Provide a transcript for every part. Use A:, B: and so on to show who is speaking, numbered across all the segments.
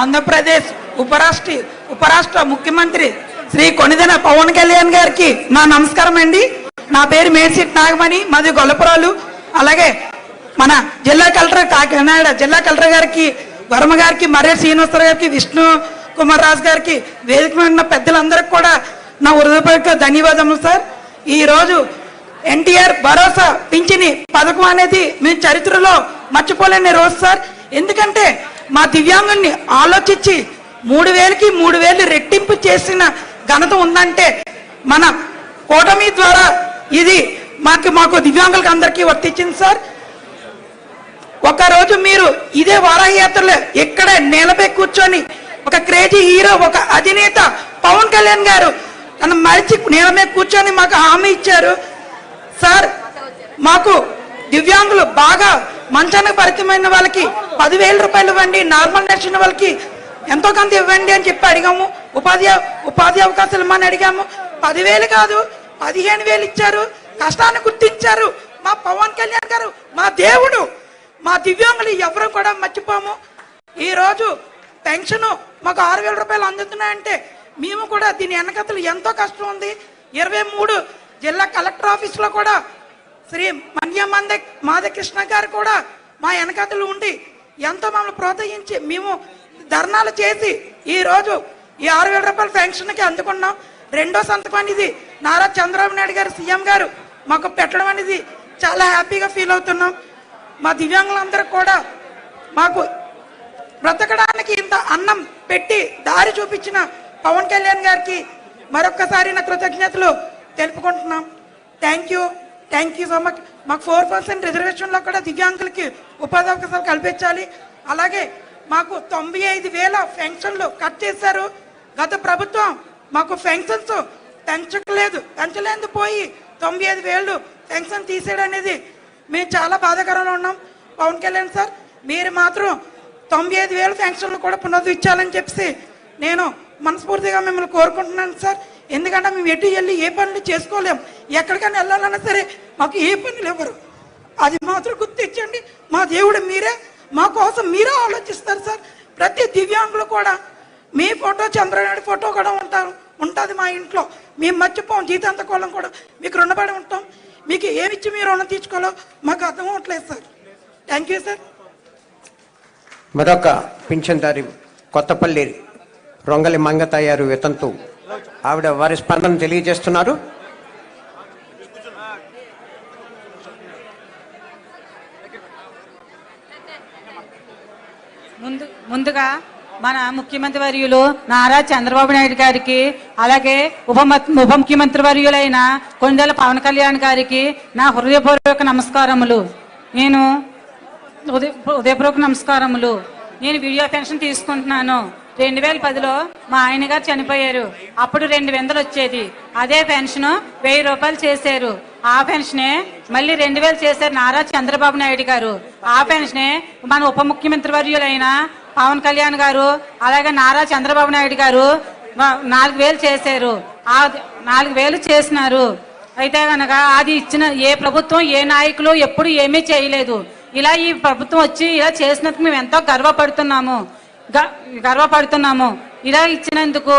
A: ఆంధ్రప్రదేశ్ ఉపరాష్ట్ర ఉపరాష్ట్ర ముఖ్యమంత్రి శ్రీ కొనిదెన పవన్ కళ్యాణ్ గారికి నా నమస్కారం అండి. నా పేరు మేడ్సిట్ నాగమణి మాది గొల్లపురాలు. అలాగే మన జిల్లా కలెక్టర్ కాకినాడ జిల్లా కలెక్టర్ గారికి వర్మ గారికి మర్రే శ్రీనివాసరావు గారికి విష్ణు కుమార్ రాజు గారికి వేదిక ఉన్న పెద్దలందరికీ కూడా నా హృదయపూర్వక ధన్యవాదములు సార్. ఈ రోజు ఎన్టీఆర్ భరోసా పింఛని పథకం అనేది మీ చరిత్రలో మర్చిపోలేని రోజు సార్. ఎందుకంటే మా దివ్యాంగుల్ని ఆలోచించి మూడు వేలకి మూడు వేలు రెట్టింపు చేసిన ఘనత ఉందంటే మన కూటమి ద్వారా ఇది మాకు మాకు దివ్యాంగులకు అందరికీ వర్తించింది సార్. ఒకరోజు మీరు ఇదే వారాహయాత్రలో ఇక్కడే నేలపై కూర్చొని ఒక క్రేజీ హీరో ఒక అధినేత పవన్ కళ్యాణ్ గారు తను మరిచి నేల కూర్చొని మాకు హామీ ఇచ్చారు. సార్ మాకు దివ్యాంగులు బాగా మంచానికి పరిచయమైన వాళ్ళకి పదివేల రూపాయలు ఇవ్వండి నార్మల్ నడిచిన వాళ్ళకి ఎంతో కొంత ఇవ్వండి అని చెప్పి అడిగాము. ఉపాధి ఉపాధి అవకాశాలు ఇమ్మని అడిగాము. పదివేలు కాదు పదిహేను వేలు ఇచ్చారు కష్టాన్ని గుర్తించారు. మా పవన్ కళ్యాణ్ గారు మా దేవుడు మా దివ్యాంగులు ఎవరు కూడా మర్చిపోము. ఈరోజు పెన్షన్ మాకు ఆరు వేల రూపాయలు అందుతున్నాయంటే మేము కూడా దీని వెనకతలు ఎంతో కష్టం ఉంది. ఇరవై మూడు జిల్లా కలెక్టర్ ఆఫీస్లో కూడా శ్రీ మన్యమంద మాధకృష్ణ గారు కూడా మా వెనకతలు ఉండి ఎంతో మమ్మల్ని ప్రోత్సహించి మేము ధర్నాలు చేసి ఈరోజు ఈ ఆరు వేల రూపాయల పెన్షన్కి అందుకున్నాం. రెండో సంతకం అనేది నారా చంద్రబాబు నాయుడు గారు సీఎం గారు మాకు పెట్టడం అనేది చాలా హ్యాపీగా ఫీల్ అవుతున్నాం. మా దివ్యాంగులందరూ కూడా మాకు బ్రతకడానికి ఇంత అన్నం పెట్టి దారి చూపించిన పవన్ కళ్యాణ్ గారికి మరొక్కసారి నా కృతజ్ఞతలు తెలుపుకుంటున్నాం. Thank you. Thank you so much మాకు ఫోర్ పర్సెంట్ రిజర్వేషన్లో కూడా దివ్యాంగులకి ఉపాధి అవకాశాలు కల్పించాలి. అలాగే మాకు తొంభై ఐదు వేల పెన్షన్లు కట్ చేశారు. గత ప్రభుత్వం మాకు పెన్షన్స్ పెంచలేదు పెంచలేదు పోయి తొంభై ఐదు వేలు పెన్షన్ తీసేయడం అనేది మేము చాలా బాధాకరంలో ఉన్నాం. పవన్ కళ్యాణ్ సార్ మీరు మాత్రం తొంభై ఐదు వేల పెన్షన్లు కూడా పునరుద్ధరించాలని చెప్పి నేను మనస్ఫూర్తిగా మిమ్మల్ని కోరుకుంటున్నాను సార్. ఎందుకంటే మేము ఎటు వెళ్ళి ఏ పనులు చేసుకోలేం. ఎక్కడికైనా వెళ్ళాలన్నా సరే మాకు ఏ పనులు ఇవ్వరు. అది మాత్రం గుర్తించండి. మా దేవుడు మీరే. మా కోసం మీరే ఆలోచిస్తారు సార్. ప్రతి దివ్యాంగులు కూడా మీ ఫోటో చంద్రనాయుడు ఫోటో కూడా ఉంటారు. ఉంటుంది మా ఇంట్లో. మేము మర్చిపోం. జీతాంత కోలం కూడా మీకు రుణపడి ఉంటాం. మీకు ఏమిచ్చి మీరు రుణం తీసుకోవాలో మాకు అర్థం అవ్వట్లేదు సార్. థ్యాంక్ యూ సార్
B: మరొక పింఛన్దారి కొత్తపల్లి రొంగలి మంగతయ్యారు వితంతు ఆవిడ వారి స్పందన తెలియజేస్తున్నారు.
C: ముందు ముందుగా మన ముఖ్యమంత్రి వర్యులు నారా చంద్రబాబు నాయుడు గారికి అలాగే ఉప ఉప ముఖ్యమంత్రి వర్యులైన కొండల పవన్ కళ్యాణ్ గారికి నా హృదయపూర్వక నమస్కారములు. నేను ఉదయ ఉదయపూర్వక నమస్కారములు. నేను వీడియో పెన్షన్ తీసుకుంటున్నాను. రెండు వేల పదిలో మా ఆయన గారు చనిపోయారు. అప్పుడు రెండు వందలు వచ్చేది. అదే పెన్షన్ వెయ్యి రూపాయలు చేశారు. ఆ పెన్షనే మళ్ళీ రెండు వేలు చేశారు నారా చంద్రబాబు నాయుడు గారు. ఆ పెన్షనే మన ఉప ముఖ్యమంత్రి వర్యులైన పవన్ కళ్యాణ్ గారు అలాగే నారా చంద్రబాబు నాయుడు గారు నాలుగు వేలు చేశారు. ఆ నాలుగు వేలు చేసినారు. అయితే కనుక అది ఇచ్చిన ఏ ప్రభుత్వం ఏ నాయకులు ఎప్పుడు ఏమీ చేయలేదు. ఇలా ఈ ప్రభుత్వం వచ్చి ఇలా చేసినందుకు మేము ఎంతో గర్వపడుతున్నాము. గర్వపడుతున్నాము. ఇలా ఇచ్చినందుకు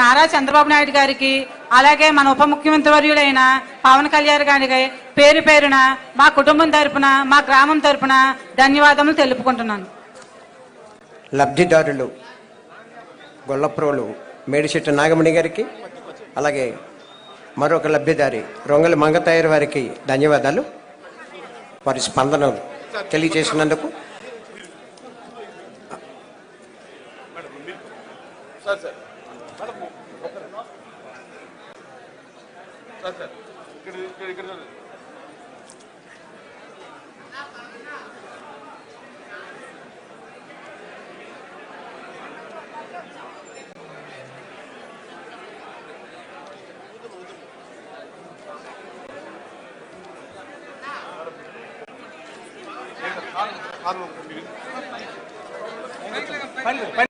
C: నారా చంద్రబాబు నాయుడు గారికి అలాగే మన ఉప ముఖ్యమంత్రి వర్యుడైన పవన్ కళ్యాణ్ గారికి పేరు పేరున మా కుటుంబం తరపున మా గ్రామం తరపున ధన్యవాదములు తెలుపుకుంటున్నాను.
B: లబ్ధిదారులు గొల్లప్రోలు మేడిశెట్టి నాగమణి గారికి అలాగే మరొక లబ్ధిదారి రొంగలి మంగతాయర్ వారికి ధన్యవాదాలు. వారి స్పందన తెలియజేసినందుకు sir sir
D: madam sir sir ఇక్కడ ఇక్కడ காரணம் காரணம் பண்ணு பண்ணு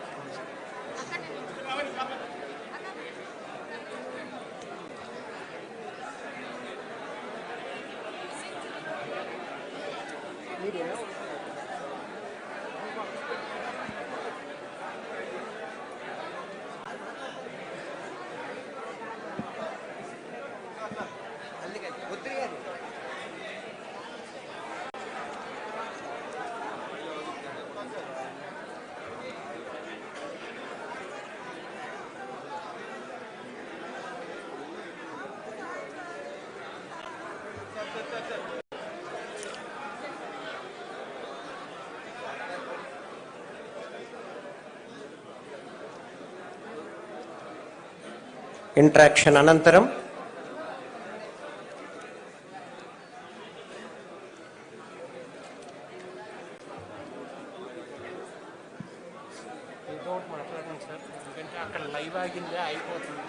D: లైవ్ ఆగిందే అయిపోతుంది.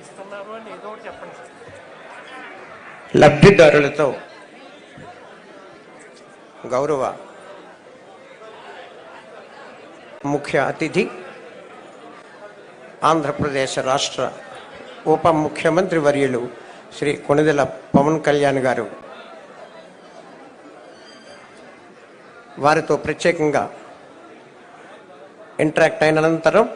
D: ఇస్తున్నారు అని ఏదో ఒకటి చెప్పండి సార్.
B: లబ్ధిదారులతో గౌరవ ముఖ్య అతిథి ఆంధ్రప్రదేశ్ రాష్ట్ర ఉప ముఖ్యమంత్రి వర్యులు శ్రీ కొణిదెల పవన్ కళ్యాణ్ గారు. వారితో ప్రత్యేకంగా ఇంటరాక్ట్ అయిన అనంతరం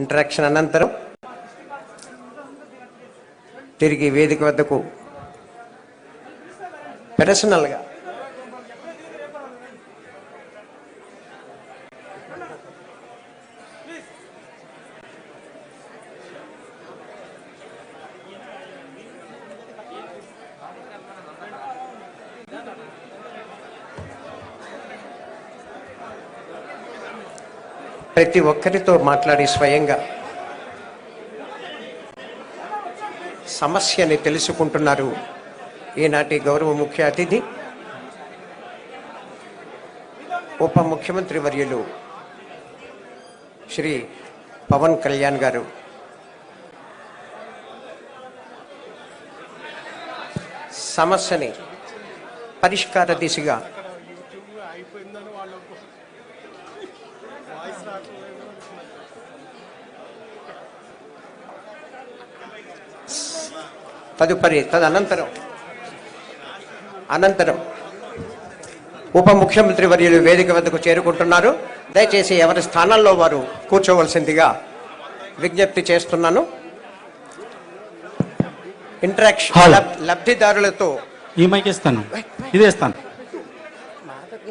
B: ఇంటరాక్షన్ అనంతరం తిరిగి వేదిక వద్దకు పర్సనల్గా ప్రతి ఒక్కరితో మాట్లాడి స్వయంగా సమస్యని తెలుసుకుంటున్నారు. ఈనాటి గౌరవ ముఖ్య అతిథి ఉప ముఖ్యమంత్రి వర్యులు శ్రీ పవన్ కళ్యాణ్ గారు. సమస్యని పరిష్కార దిశగా తదుపరి తదనంతరం అనంతరం ఉప ముఖ్యమంత్రి వర్యులు వేదిక వద్దకు చేరుకుంటున్నారు. దయచేసి ఎవరి స్థానాల్లో వారు కూర్చోవలసిందిగా విజ్ఞప్తి చేస్తున్నాను. ఇంటరాక్షన్ లబ్ధిదారులతో
E: ఈ మైక్ ఇస్తాను. ఇదే ఇస్తాను.